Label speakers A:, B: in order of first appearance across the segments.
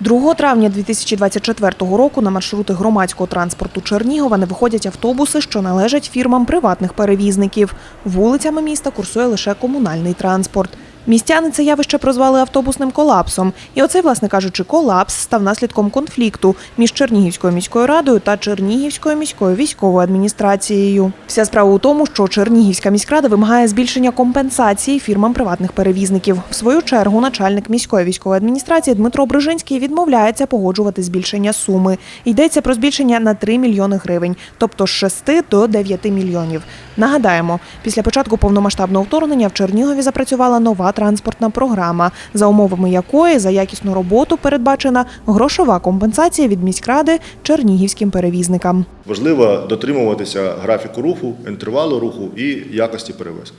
A: 2 травня 2024 року на маршрути громадського транспорту Чернігова не виходять автобуси, що належать фірмам приватних перевізників. Вулицями міста курсує лише комунальний транспорт. Містяни це явище прозвали автобусним колапсом. І оцей, власне кажучи, колапс став наслідком конфлікту між Чернігівською міською радою та Чернігівською міською військовою адміністрацією. Вся справа у тому, що Чернігівська міськрада вимагає збільшення компенсації фірмам приватних перевізників. В свою чергу начальник міської військової адміністрації Дмитро Брижинський відмовляється погоджувати збільшення суми. Йдеться про збільшення на 3 мільйони гривень, тобто з 6 до 9 мільйонів. Нагадаємо, після початку повномасштабного вторгнення в Чернігові запрацювала нова транспортна програма, за умовами якої за якісну роботу передбачена грошова компенсація від міськради чернігівським перевізникам.
B: Важливо дотримуватися графіку руху, інтервалу руху і якості перевезень.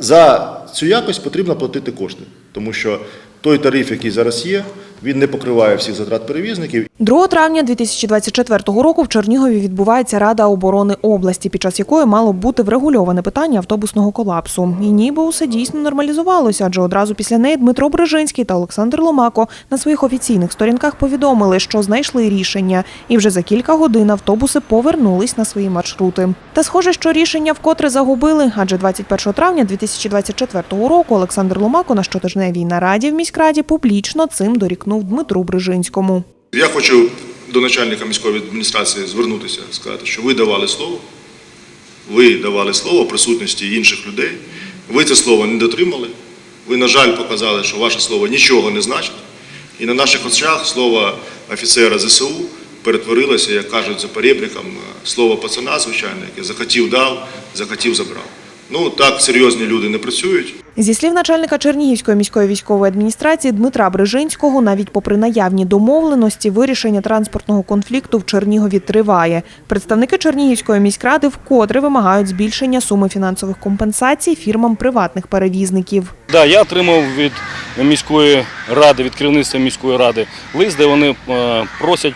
B: За цю якость потрібно платити кошти, тому що той тариф, який зараз є, він не покриває всіх затрат перевізників
A: 2 травня 2024 року в Чернігові відбувається Рада оборони області, під час якої мало б бути врегульоване питання автобусного колапсу. І ніби усе дійсно нормалізувалося, адже одразу після неї Дмитро Брижинський та Олександр Ломако на своїх офіційних сторінках повідомили, що знайшли рішення, і вже за кілька годин автобуси повернулись на свої маршрути. Та схоже, що рішення вкотре загубили, адже 21 травня 2024 року Олександр Ломако на щотижневій нараді в міськраді публічно цим дорікнув Дмитру Брижинському.
B: Я хочу до начальника міської адміністрації звернутися, сказати, що ви давали слово, ви давали слово присутності інших людей. Ви це слово не дотримали. Ви, на жаль, показали, що ваше слово нічого не значить. І на наших очах слово офіцера ЗСУ перетворилося, як кажуть за перебріком, слово пацана, звичайно, яке захотів дав, захотів забрав. Ну так серйозні люди не працюють.
A: Зі слів начальника Чернігівської міської військової адміністрації Дмитра Брижинського, навіть попри наявні домовленості, вирішення транспортного конфлікту в Чернігові триває. Представники Чернігівської міськради вкотре вимагають збільшення суми фінансових компенсацій фірмам приватних перевізників.
C: Да, я отримав від міської ради, від керівництва міської ради лист, де вони е, просять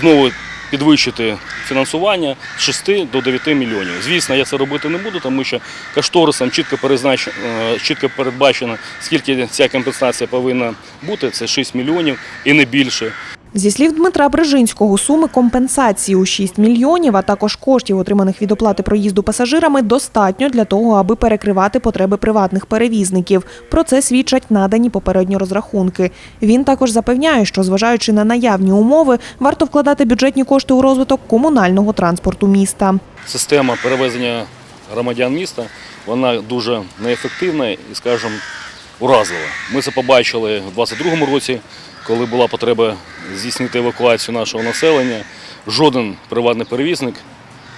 C: знову підвищити фінансування з 6 до 9 мільйонів. Звісно, я це робити не буду, тому що кошторисом чітко перезнач- е, чітко передбачено, скільки ця компенсація повинна бути. Це 6 мільйонів і не більше.
A: Зі слів Дмитра Брижинського, суми компенсації у 6 мільйонів, а також коштів, отриманих від оплати проїзду пасажирами, достатньо для того, аби перекривати потреби приватних перевізників. Про це свідчать надані попередні розрахунки. Він також запевняє, що, зважаючи на наявні умови, варто вкладати бюджетні кошти у розвиток комунального транспорту міста.
C: Система перевезення громадян міста вона дуже неефективна і, скажімо, уразлива. Ми це побачили у 2022 році, коли була потреба здійснити евакуацію нашого населення. Жоден приватний перевізник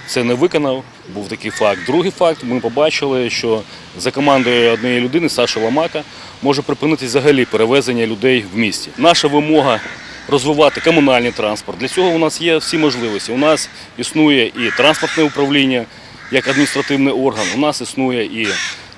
C: це не виконав. Був такий факт. Другий факт, ми побачили, що за командою однієї людини, Саші Ламака, може припинитись взагалі перевезення людей в місті. Наша вимога розвивати комунальний транспорт. Для цього у нас є всі можливості. У нас існує і транспортне управління як адміністративний орган. У нас існує і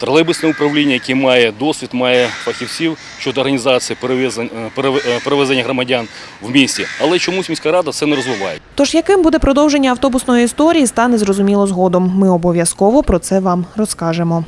C: тролейбусне управління, яке має досвід, має фахівців щодо організації е, е, перевезення громадян в місті. Але чомусь міська рада це не розвиває.
A: Тож яким буде продовження автобусної історії, стане зрозуміло згодом. Ми обов'язково про це вам розкажемо.